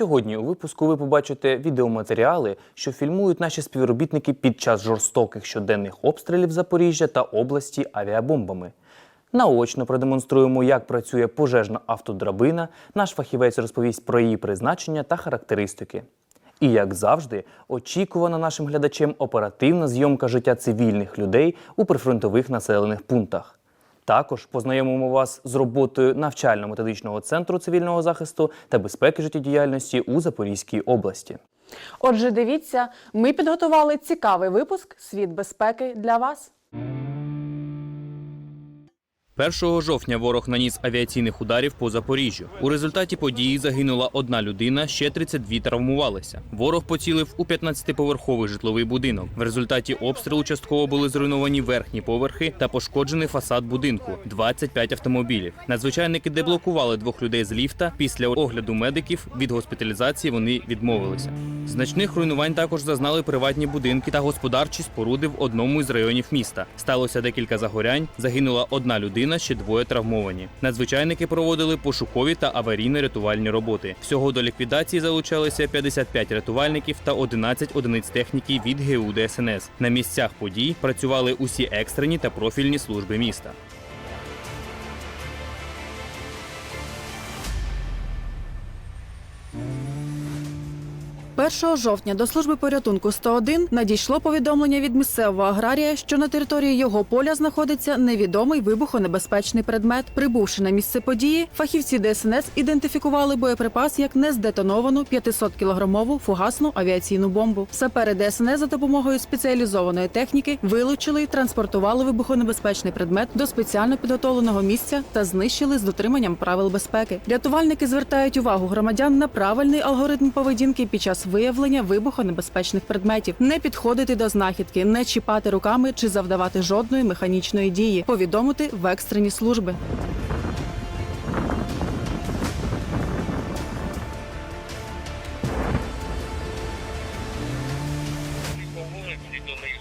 Сьогодні у випуску ви побачите відеоматеріали, що фільмують наші співробітники під час жорстоких щоденних обстрілів Запоріжжя та області авіабомбами. Наочно продемонструємо, як працює пожежна автодрабина. Наш фахівець розповість про її призначення та характеристики. І як завжди, очікувана нашим глядачем оперативна зйомка життя цивільних людей у прифронтових населених пунктах. Також познайомимо вас з роботою навчально-методичного центру цивільного захисту та безпеки життєдіяльності у Запорізькій області. Отже, дивіться, ми підготували цікавий випуск Світ безпеки для вас. 1 жовтня ворог наніс авіаційних ударів по Запоріжжю. У результаті події загинула одна людина, ще 32 травмувалися. Ворог поцілив у 15-поверховий житловий будинок. В результаті обстрілу частково були зруйновані верхні поверхи та пошкоджений фасад будинку 25 автомобілів. Надзвичайники деблокували двох людей з ліфта. Після огляду медиків від госпіталізації вони відмовилися. Значних руйнувань також зазнали приватні будинки та господарчі споруди в одному із районів міста. Сталося декілька загорянь. Загинула одна людина, ще двоє травмовані. Надзвичайники проводили пошукові та аварійно-рятувальні роботи. Всього до ліквідації залучалися 55 рятувальників та 11 одиниць техніки від ГУ ДСНС. На місцях подій працювали усі екстрені та профільні служби міста. Першого жовтня до служби порятунку 101 надійшло повідомлення від місцевого аграрія, що на території його поля знаходиться невідомий вибухонебезпечний предмет. Прибувши на місце події, фахівці ДСНС ідентифікували боєприпас як нездетоновану 500-кілограмову фугасну авіаційну бомбу. Сапери ДСНС за допомогою спеціалізованої техніки вилучили і транспортували вибухонебезпечний предмет до спеціально підготовленого місця та знищили з дотриманням правил безпеки. Рятувальники звертають увагу громадян на правильний алгоритм поведінки під час виявлення вибухонебезпечних предметів, не підходити до знахідки, не чіпати руками чи завдавати жодної механічної дії, повідомити в екстрені служби.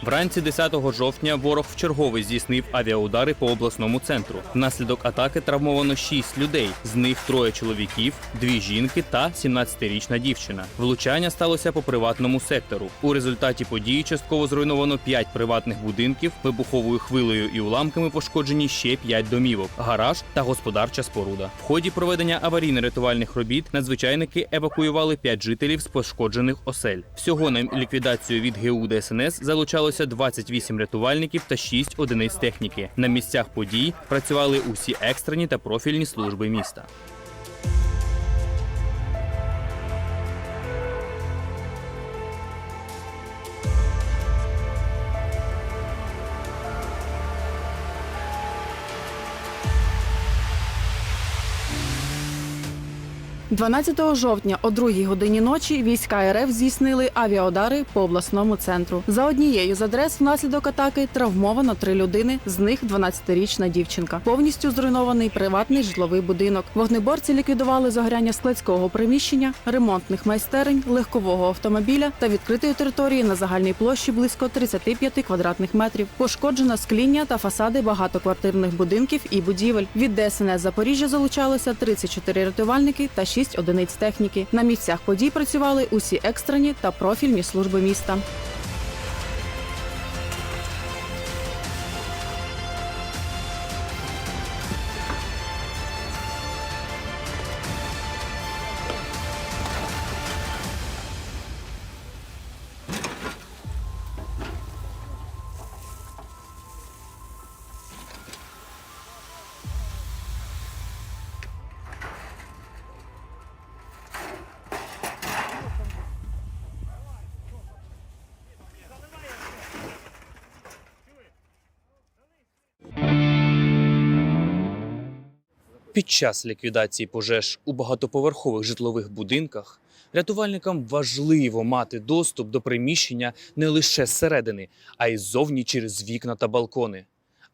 Вранці 10 жовтня ворог вчергове здійснив авіаудари по обласному центру. Внаслідок атаки травмовано 6 людей, з них троє чоловіків, дві жінки та 17-річна дівчина. Влучання сталося по приватному сектору. У результаті події частково зруйновано 5 приватних будинків, вибуховою хвилею і уламками пошкоджені ще 5 домівок, гараж та господарча споруда. В ході проведення аварійно-рятувальних робіт надзвичайники евакуювали 5 жителів з пошкоджених осель. Всього на ліквідацію від ГУ ДСНС залучалося 28 рятувальників та 6 одиниць техніки. На місцях подій працювали усі екстрені та профільні служби міста. – 12 жовтня о 2 годині ночі війська РФ здійснили авіаудари по обласному центру. За однією з адрес внаслідок атаки травмовано три людини, з них 12-річна дівчинка. Повністю зруйнований приватний житловий будинок. Вогнеборці ліквідували загоряння складського приміщення, ремонтних майстерень, легкового автомобіля та відкритої території на загальній площі близько 35 квадратних метрів. Пошкоджено скління та фасади багатоквартирних будинків і будівель. Від ДСНС Запоріжжя залучалося 34 рятувальники та 6 одиниць техніки. На місцях подій працювали усі екстрені та профільні служби міста. Під час ліквідації пожеж у багатоповерхових житлових будинках рятувальникам важливо мати доступ до приміщення не лише зсередини, а й ззовні через вікна та балкони.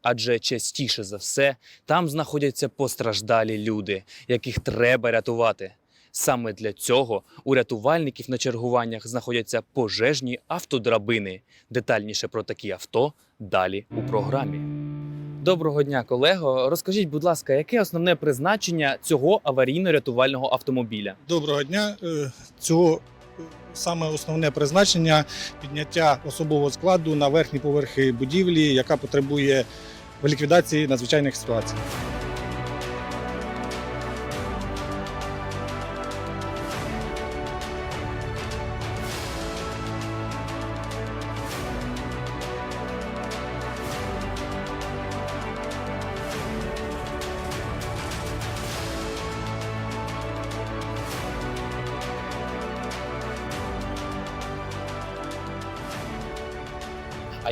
Адже частіше за все там знаходяться постраждалі люди, яких треба рятувати. Саме для цього у рятувальників на чергуваннях знаходяться пожежні автодрабини. Детальніше про такі авто далі у програмі. Доброго дня, колего. Розкажіть, будь ласка, яке основне призначення цього аварійно-рятувального автомобіля? Доброго дня. Е, Цього е, саме основне призначення підняття особового складу на верхні поверхи будівлі, яка потребує ліквідації надзвичайних ситуацій.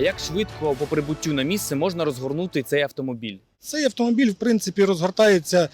Як швидко по прибуттю на місце можна розгорнути цей автомобіль? Цей автомобіль, в принципі, розгортається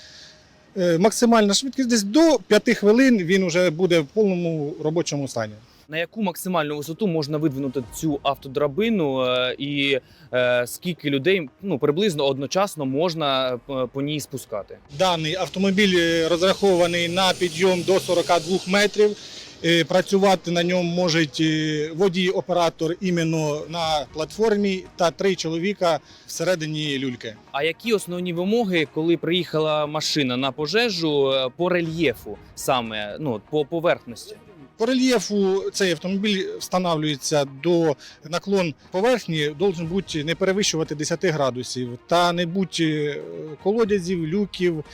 е, максимальна швидкість десь до 5 хвилин. Він вже буде в повному робочому стані. На яку максимальну висоту можна видвинути цю автодрабину, е, і е, скільки людей ну приблизно одночасно можна по ній спускати? Даний автомобіль розрахований на підйом до 42 метрів. Е, Працювати на ньому можуть е, водій-оператор іменно на платформі та три чоловіка всередині люльки. А які основні вимоги, коли приїхала машина на пожежу е, по рельєфу, саме ну по поверхності? По рельєфу цей автомобіль встановлюється до наклон поверхні, должен бути не перевищувати 10 градусів та не бути колодязів, люків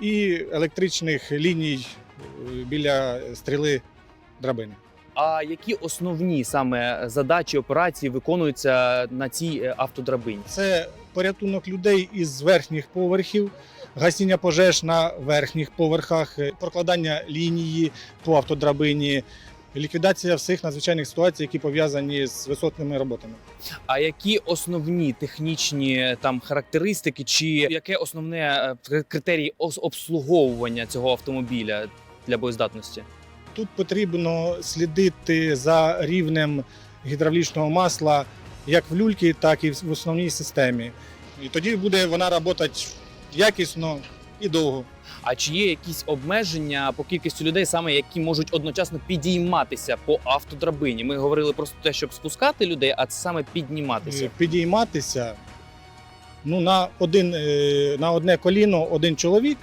і електричних ліній біля стріли драбини. А які основні саме задачі операції виконуються на цій е, автодрабині? Це порятунок людей із верхніх поверхів, гасіння пожеж на верхніх поверхах, е, прокладання лінії по автодрабині, ліквідація всіх надзвичайних ситуацій, які пов'язані з висотними роботами. А які основні технічні там характеристики, чи яке основне е, критерії обслуговування цього автомобіля для боєздатності? Тут потрібно слідити за рівнем гідравлічного масла як в люльці, так і в основній системі. І тоді буде вона працювати якісно і довго. А чи є якісь обмеження по кількості людей, саме які можуть одночасно підійматися по автодрабині? Ми говорили про те, щоб спускати людей, а це саме підніматися. Е, підійматися ну, на, один, е, на одне коліно один чоловік.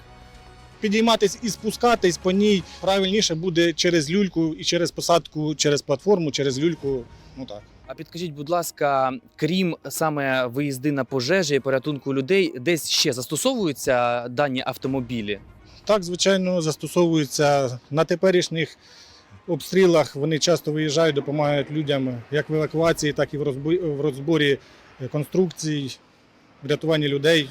Підійматись і спускатись по ній правильніше буде через люльку і через посадку, через платформу, через люльку. Ну так. А підкажіть, будь ласка, крім саме виїзди на пожежі і порятунку людей, десь ще застосовуються дані автомобілі? Так, звичайно, застосовуються на теперішніх обстрілах. Вони часто виїжджають, допомагають людям як в евакуації, так і в розбо- розборі конструкцій, врятуванні людей.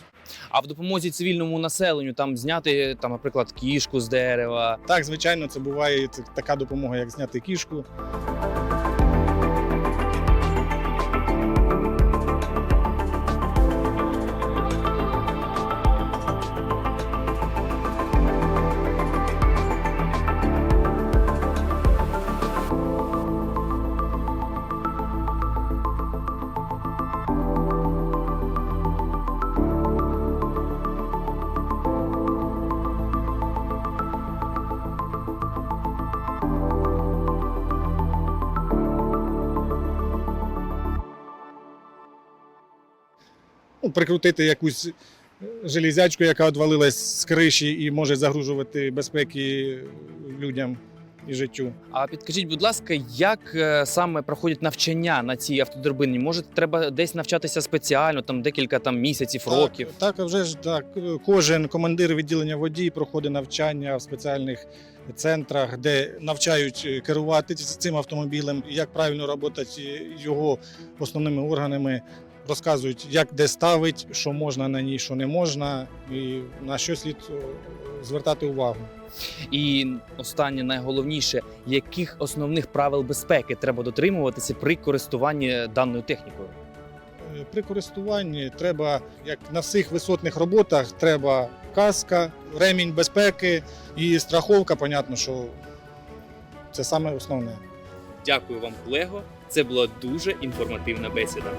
А в допомозі цивільному населенню там зняти там, наприклад, кішку з дерева. Так, звичайно, це буває така допомога, як зняти кішку. Ну, прикрутити якусь е, железячку, яка відвалилась з криші і може загружувати безпеки людям і життю. А підкажіть, будь ласка, як е, саме проходять навчання на цій автодрабині? Може, треба десь навчатися спеціально, там декілька там місяців, років. Так, так, вже ж так. Кожен командир відділення водій проходить навчання в спеціальних центрах, де навчають е, керувати цим автомобілем, як правильно працювати його основними органами. Розказують, як де ставить, що можна на ній, що не можна, і на що слід е, звертати увагу. І останнє найголовніше, яких основних правил безпеки треба дотримуватися при користуванні даною технікою? Е, При користуванні треба, як на всіх висотних роботах, треба каска, ремінь безпеки і страховка. Понятно, що це саме основне. Дякую вам, колего. Це була дуже інформативна бесіда.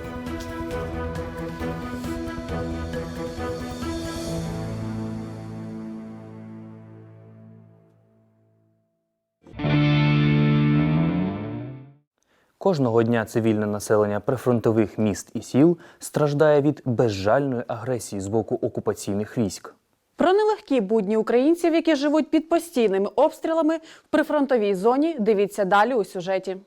Кожного дня цивільне населення прифронтових міст і сіл страждає від безжальної агресії з боку окупаційних військ. Про нелегкі будні українців, які живуть під постійними обстрілами в прифронтовій зоні, дивіться далі у сюжеті.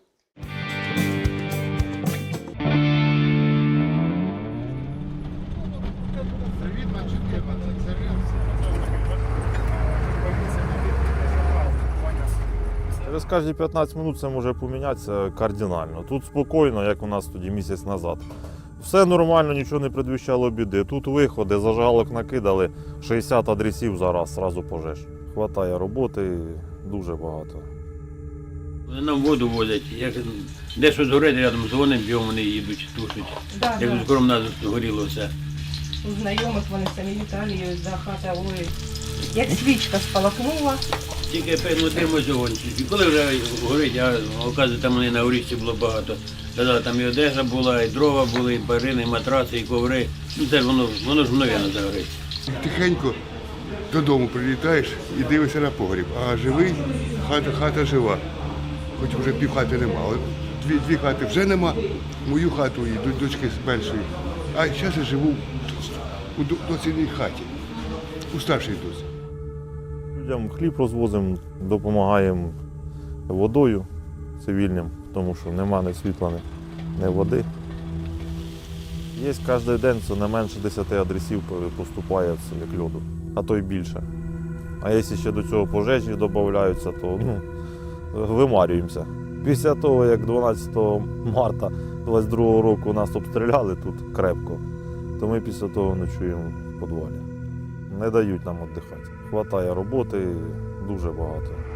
Через кожні 15 минут це може помінятися кардинально. Тут спокійно, як у нас тоді місяць назад. Все нормально, нічого не предвіщало біди. Тут виходи, зажигалок накидали, 60 адресів зараз, зразу пожеж. Хватає роботи, дуже багато. Вони нам воду возять. Як де щось горить, рядом дзвонимо, б'ємо, вони їдуть, тушать. Да, Як да. скоро в нас горіло все. У знайомих вони самі літали за хата ой. Як свічка спалахнула, Тільки певно огончик. І коли вже горить, а оказується, там вони на горішці було багато. Казали, там і одежа була, і дрова були, і барини, і матраци, і коври. Ну це ж воно, воно ж мгновенно загорить. Тихенько додому прилітаєш і дивишся на погріб. А живий, хата, хата жива. Хоч вже пів хати нема. Дві, дві хати вже нема. Мою хату і дочки з першої. А зараз я живу у до- доцільній хаті, у старшій доці. Людям хліб розвозимо, допомагаємо водою цивільним, тому що нема ні світла, ні, води. Є кожен день, це не менше 10 адресів поступає як льоду, а то й більше. А якщо ще до цього пожежі додаються, то ну, вимарюємося. Після того, як 12 марта 22 року нас обстріляли тут крепко, то ми після того ночуємо в підвалі. Не дають нам віддихати. Хватає роботи дуже багато.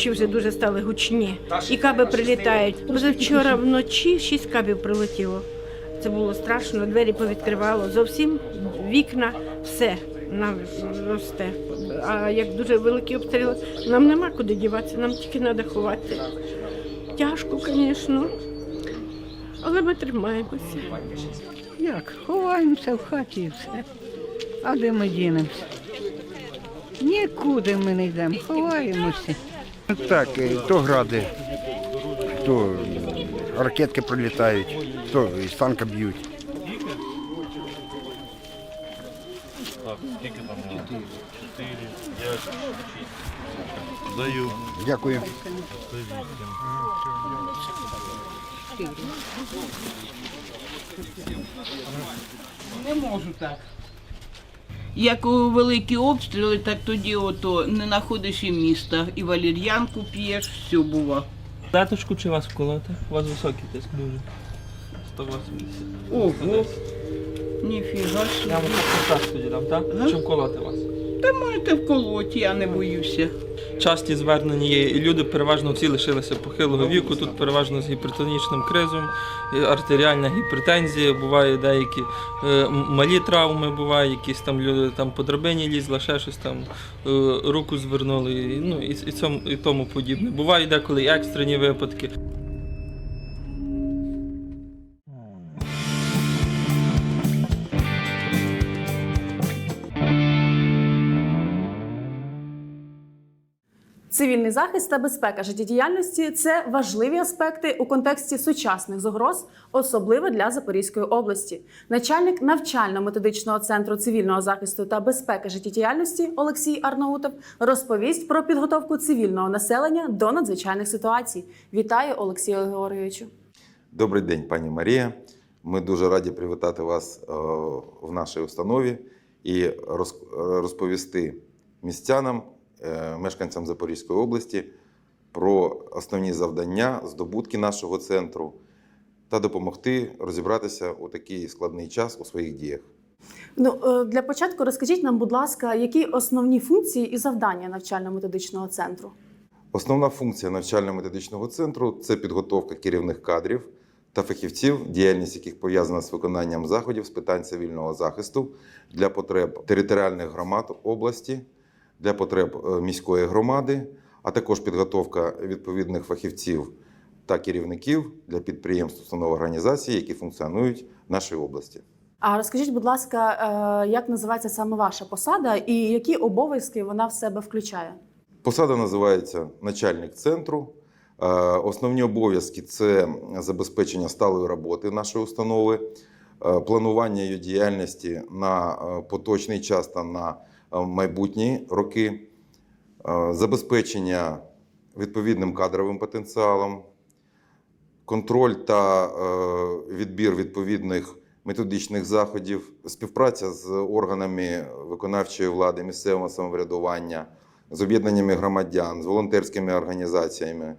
Ночі вже дуже стали гучні. І каби прилітають. Вже вчора вночі шість кабів прилетіло. Це було страшно, двері повідкривало. Зовсім вікна, все нам росте. А як дуже великі обстріли, нам нема куди діватися, нам тільки треба ховати. Тяжко, звісно, але ми тримаємося. Як? Ховаємося в хаті і все. А де ми дінемося? Нікуди ми не йдемо, ховаємося. Так, то гради, то ракетки прилітають, то із танка б'ють. Даю. Дякую. Як великі обстріли, так тоді ото не знаходиш і міста, і валір'янку п'єш, все бува. Даточку чи вас вколоти? У вас високий тиск дуже. 180. Ого, ніфіга Я вам собі. так тоді дам, так? Ага. Чи вколоти вас? Та можете вколоти, я не боюся. Часті звернення є, і люди переважно всі лишилися похилого віку. Тут переважно з гіпертонічним кризом, артеріальна гіпертензія, буває деякі е, малі травми, буває, якісь там люди там по драбині лізли, ще щось там е, руку звернули, ну і, і, цьому, і тому подібне. Бувають деколи екстрені випадки. Цивільний захист та безпека життєдіяльності це важливі аспекти у контексті сучасних загроз, особливо для Запорізької області. Начальник навчально-методичного центру цивільного захисту та безпеки життєдіяльності Олексій Арнаутов розповість про підготовку цивільного населення до надзвичайних ситуацій. Вітаю, Олексію Георгійовичу. Добрий день, пані Марія. Ми дуже раді привітати вас е, в нашій установі і розповісти містянам, мешканцям Запорізької області про основні завдання, здобутки нашого центру та допомогти розібратися у такий складний час у своїх діях. Ну е, для початку розкажіть нам, будь ласка, які основні функції і завдання навчально-методичного центру? Основна функція навчально-методичного центру це підготовка керівних кадрів та фахівців, діяльність яких пов'язана з виконанням заходів з питань цивільного захисту для потреб територіальних громад області, для потреб е, міської громади, а також підготовка відповідних фахівців та керівників для підприємств, установ організацій, які функціонують в нашій області. А розкажіть, будь ласка, е, як називається саме ваша посада і які обов'язки вона в себе включає? Посада називається начальник центру. Е, Основні обов'язки це забезпечення сталої роботи нашої установи, планування її діяльності на поточний час та на е, майбутні роки, е, забезпечення відповідним кадровим потенціалом, контроль та е, відбір відповідних методичних заходів, співпраця з органами виконавчої влади, місцевого самоврядування, з об'єднаннями громадян, з волонтерськими організаціями.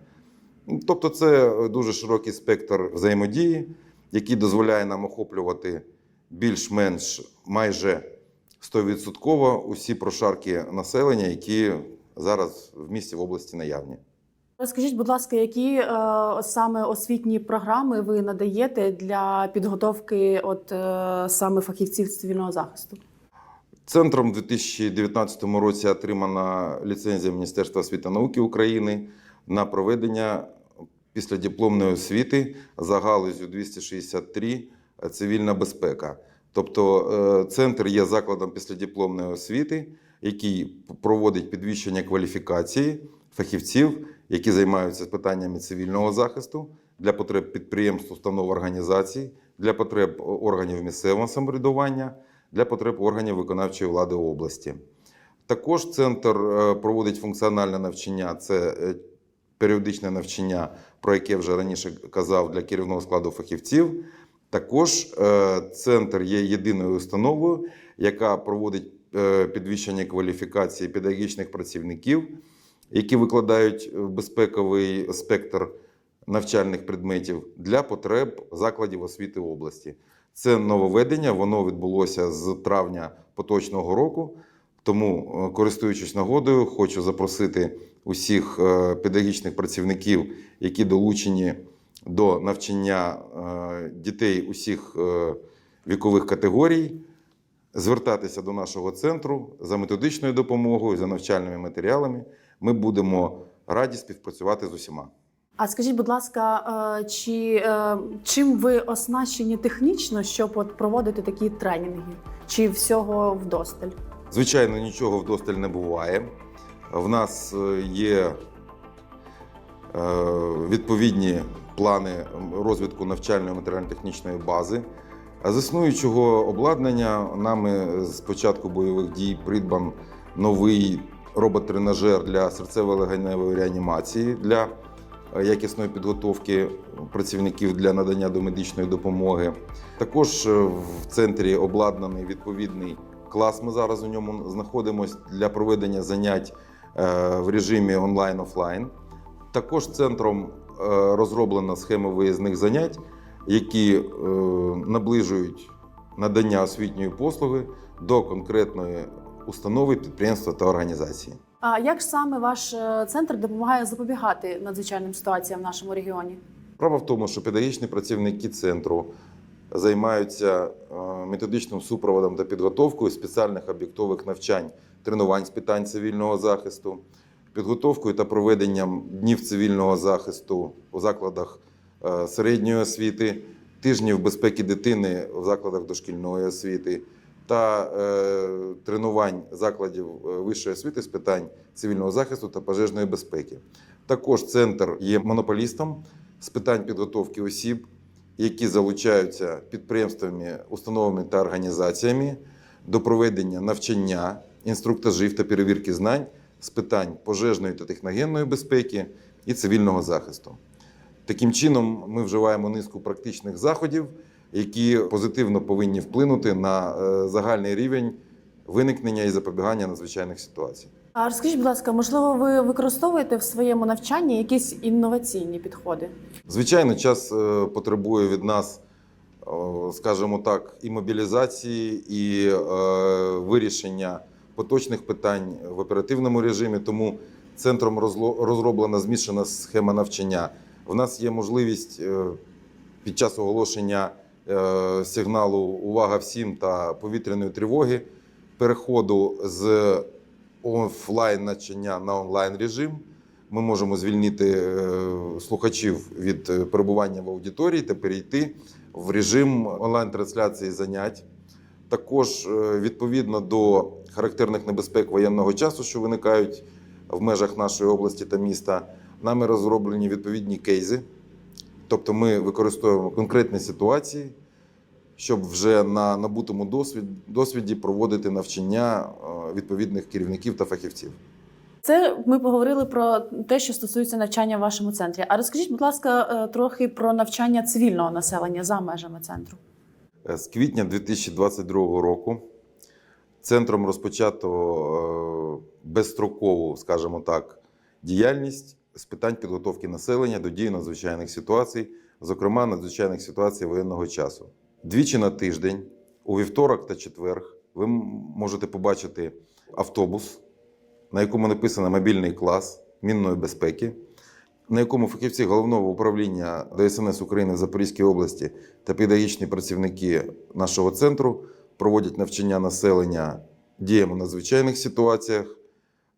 Тобто, це дуже широкий спектр взаємодії, який дозволяє нам охоплювати більш-менш майже 100% усі прошарки населення, які зараз в місті в області наявні. Розкажіть, будь ласка, які е, саме освітні програми ви надаєте для підготовки от е, саме фахівців з цивільного захисту? Центром у 2019 році отримана ліцензія Міністерства освіти та науки України на проведення післядипломної освіти за галузю 263 цивільна безпека. Тобто е, центр є закладом післядипломної освіти, який проводить підвищення кваліфікації фахівців, які займаються питаннями цивільного захисту для потреб підприємств, установ організацій, для потреб органів місцевого самоврядування для потреб органів виконавчої влади області. Також центр е, проводить функціональне навчання, це е, періодичне навчання, про яке вже раніше казав для керівного складу фахівців. Також е, центр є єдиною установою, яка проводить е, підвищення кваліфікації педагогічних працівників, які викладають безпековий спектр навчальних предметів для потреб закладів освіти області. Це нововведення, воно відбулося з травня поточного року. Тому, е, користуючись нагодою, хочу запросити усіх педагогічних працівників, які долучені до навчання е, дітей усіх е, вікових категорій, звертатися до нашого центру за методичною допомогою, за навчальними матеріалами. Ми будемо раді співпрацювати з усіма. А скажіть, будь ласка, е, чи чим ви оснащені технічно, щоб от проводити такі тренінги? Чи всього вдосталь? Звичайно, нічого вдосталь не буває. В нас є відповідні плани розвитку навчальної матеріально-технічної бази. А з існуючого обладнання нами з початку бойових дій придбан новий робот-тренажер для серцево-легеневої реанімації для е, якісної підготовки працівників для надання домедичної допомоги. Також е, в центрі обладнаний відповідний клас. Ми зараз у ньому знаходимося для проведення занять е, в режимі онлайн-офлайн. Також центром розроблена схема виїзних занять, які е, наближують надання освітньої послуги до конкретної установи, підприємства та організації. А як саме ваш е, центр допомагає запобігати надзвичайним ситуаціям в нашому регіоні? Справа в тому, що педагогічні працівники центру займаються е, методичним супроводом та підготовкою спеціальних об'єктових навчань, тренувань з питань цивільного захисту, підготовкою та проведенням днів цивільного захисту у закладах е, середньої освіти, тижнів безпеки дитини в закладах дошкільної освіти та е, тренувань закладів е, вищої освіти з питань цивільного захисту та пожежної безпеки. Також центр є монополістом з питань підготовки осіб, які залучаються підприємствами, установами та організаціями до проведення навчання, інструктажів та перевірки знань з питань пожежної та техногенної безпеки і цивільного захисту. Таким чином, ми вживаємо низку практичних заходів, які позитивно повинні вплинути на е, загальний рівень виникнення і запобігання надзвичайних ситуацій. А розкажіть, будь ласка, можливо, ви використовуєте в своєму навчанні якісь інноваційні підходи? Звичайно, час е, потребує від нас скажімо так, і мобілізації, і е, вирішення поточних питань в оперативному режимі. Тому центром розроблена змішана схема навчання. В нас є можливість е, під час оголошення е, сигналу Увага всім та повітряної тривоги переходу з офлайн навчання на онлайн режим. Ми можемо звільнити е, слухачів від перебування в аудиторії та перейти в режим онлайн-трансляції занять. Також е, відповідно до характерних небезпек воєнного часу, що виникають в межах нашої області та міста, нами розроблені відповідні кейзи. Тобто ми використовуємо конкретні ситуації, щоб вже на набутому досвід, досвіді проводити навчання е, відповідних керівників та фахівців. Це ми поговорили про те, що стосується навчання в вашому центрі. А розкажіть, будь ласка, е, трохи про навчання цивільного населення за межами центру. Е, З квітня 2022 року центром розпочато е, безстрокову, скажімо так, діяльність з питань підготовки населення до дії надзвичайних ситуацій, зокрема надзвичайних ситуацій воєнного часу. Двічі на тиждень, у вівторок та четверг, ви можете побачити автобус, на якому написано мобільний клас мінної безпеки, на якому фахівці головного управління ДСНС України в Запорізькій області та педагогічні працівники нашого центру проводять навчання населення діям у надзвичайних ситуаціях,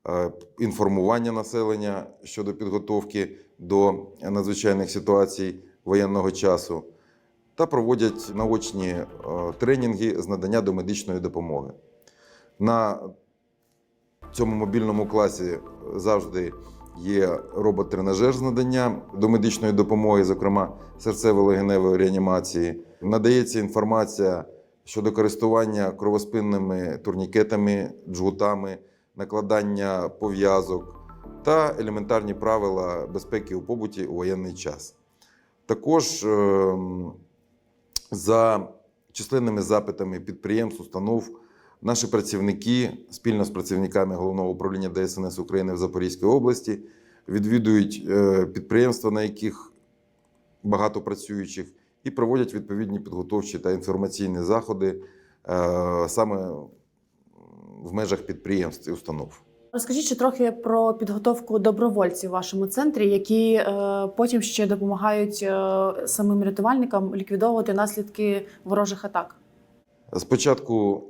е, інформування населення щодо підготовки до надзвичайних ситуацій воєнного часу та проводять наочні е, тренінги з надання домедичної допомоги. На цьому мобільному класі завжди є робот-тренажер з надання домедичної допомоги, зокрема серцево-легеневої реанімації. Надається інформація щодо користування кровоспинними турнікетами, джгутами, накладання пов'язок та елементарні правила безпеки у побуті у воєнний час. Також ем, за численними запитами підприємств, установ, наші працівники спільно з працівниками головного управління ДСНС України в Запорізькій області відвідують е, підприємства, на яких багато працюючих, і проводять відповідні підготовчі та інформаційні заходи е, саме в межах підприємств і установ. Розкажіть ще трохи про підготовку добровольців в вашому центрі, які е, потім ще допомагають е, самим рятувальникам ліквідовувати наслідки ворожих атак. З початку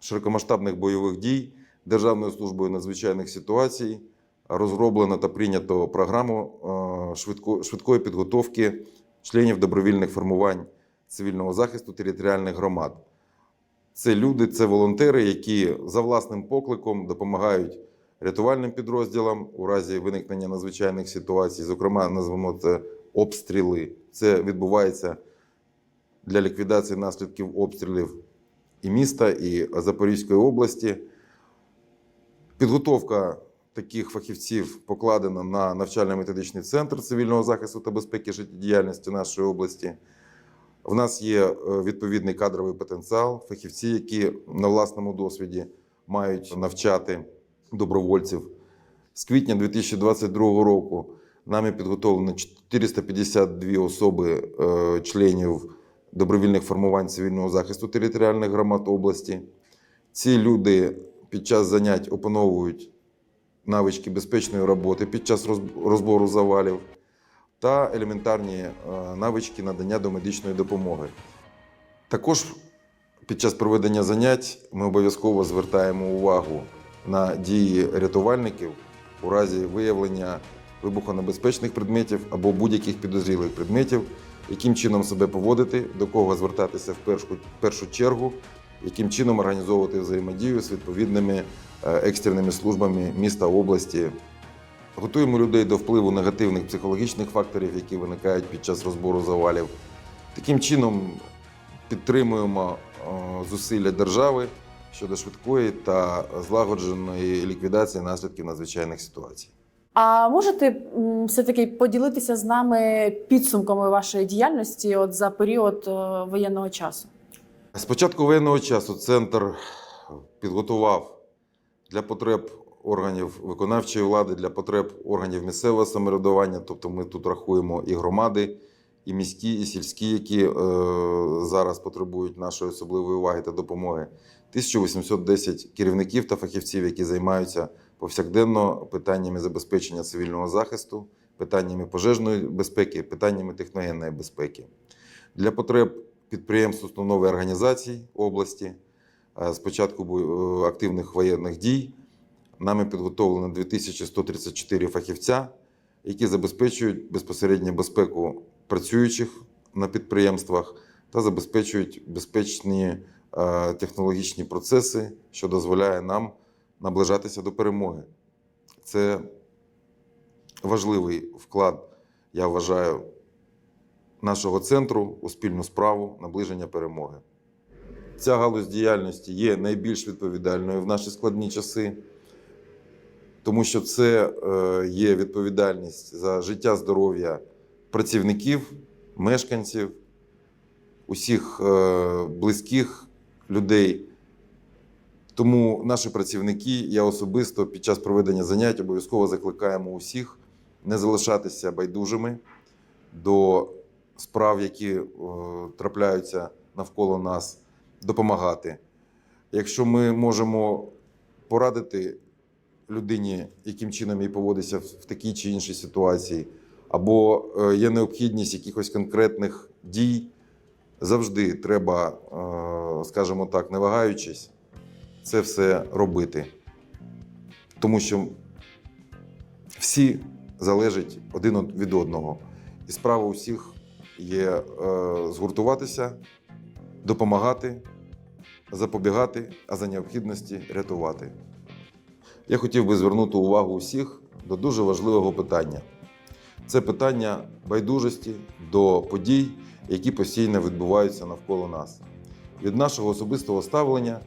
широкомасштабних бойових дій Державною службою надзвичайних ситуацій розроблено та прийнято програму е, швидкої підготовки членів добровільних формувань цивільного захисту територіальних громад. Це люди, це волонтери, які за власним покликом допомагають рятувальним підрозділам у разі виникнення надзвичайних ситуацій. Зокрема, назвемо це обстріли. Це відбувається для ліквідації наслідків обстрілів і міста, і Запорізької області. Підготовка таких фахівців покладена на навчально-методичний центр цивільного захисту та безпеки життєдіяльності нашої області. В нас є е, відповідний кадровий потенціал, фахівці, які на власному досвіді мають навчати добровольців. З квітня 2022 року нами підготовлено 452 особи е, членів добровільних формувань цивільного захисту територіальних громад області. Ці люди під час занять опановують навички безпечної роботи під час розбору завалів та елементарні е, навички надання домедичної допомоги. Також під час проведення занять ми обов'язково звертаємо увагу на дії рятувальників у разі виявлення вибухонебезпечних предметів або будь-яких підозрілих предметів, яким чином себе поводити, до кого звертатися в першу, першу чергу, яким чином організовувати взаємодію з відповідними е, екстреними службами міста області. Готуємо людей до впливу негативних психологічних факторів, які виникають під час розбору завалів. Таким чином підтримуємо е, зусилля держави щодо швидкої та злагодженої ліквідації наслідків надзвичайних ситуацій. А можете все-таки поділитися з нами підсумками вашої діяльності от за період е, воєнного часу? З початку воєнного часу центр підготував для потреб органів виконавчої влади, для потреб органів місцевого самоврядування, тобто ми тут рахуємо і громади, і міські, і сільські, які е, зараз потребують нашої особливої уваги та допомоги. 1810 керівників та фахівців, які займаються повсякденно питаннями забезпечення цивільного захисту, питаннями пожежної безпеки, питаннями техногенної безпеки. Для потреб підприємств, установ і організацій області е, з початку е, активних воєнних дій нами підготовлено 2134 фахівця, які забезпечують безпосередньо безпеку працюючих на підприємствах та забезпечують безпечні е, технологічні процеси, що дозволяє нам наближатися до перемоги. Це важливий вклад, я вважаю, нашого центру у спільну справу наближення перемоги. Ця галузь діяльності є найбільш відповідальною в наші складні часи, тому що це е, є відповідальність за життя, здоров'я працівників, мешканців, усіх е, близьких людей. Тому наші працівники, я особисто під час проведення занять обов'язково закликаємо усіх не залишатися байдужими до справ, які е, трапляються навколо нас, допомагати. Якщо ми можемо порадити людині, яким чином їй поводитися в в такій чи іншій ситуації, або е, є необхідність якихось конкретних дій, завжди треба, е, скажімо так, не вагаючись, це все робити. Тому що всі залежать один від одного. І справа усіх є е, згуртуватися, допомагати, запобігати, а за необхідності рятувати. Я хотів би звернути увагу усіх до дуже важливого питання. Це питання байдужості до подій, які постійно відбуваються навколо нас. Від нашого особистого ставлення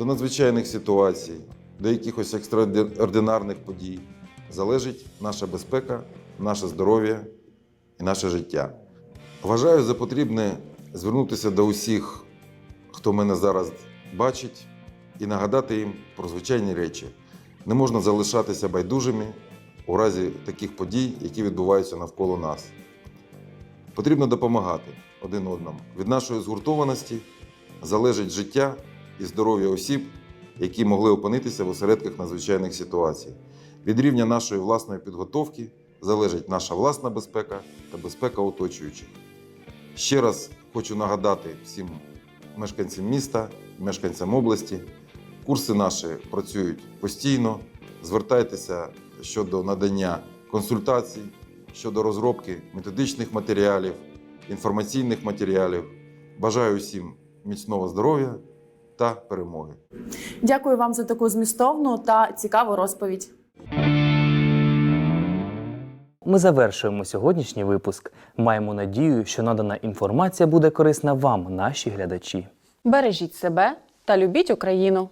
до надзвичайних ситуацій, до якихось екстраординарних подій залежить наша безпека, наше здоров'я і наше життя. Вважаю за потрібне звернутися до усіх, хто мене зараз бачить, і нагадати їм про звичайні речі. Не можна залишатися байдужими у разі таких подій, які відбуваються навколо нас. Потрібно допомагати один одному. Від нашої згуртованості залежить життя і здоров'я осіб, які могли опинитися в осередках надзвичайних ситуацій. Від рівня нашої власної підготовки залежить наша власна безпека та безпека оточуючих. Ще раз хочу нагадати всім мешканцям міста, мешканцям області. Курси наші працюють постійно. Звертайтеся щодо надання консультацій, щодо розробки методичних матеріалів, інформаційних матеріалів. Бажаю всім міцного здоров'я та перемоги. Дякую вам за таку змістовну та цікаву розповідь. Ми завершуємо сьогоднішній випуск. Маємо надію, що надана інформація буде корисна вам, наші глядачі. Бережіть себе та любіть Україну.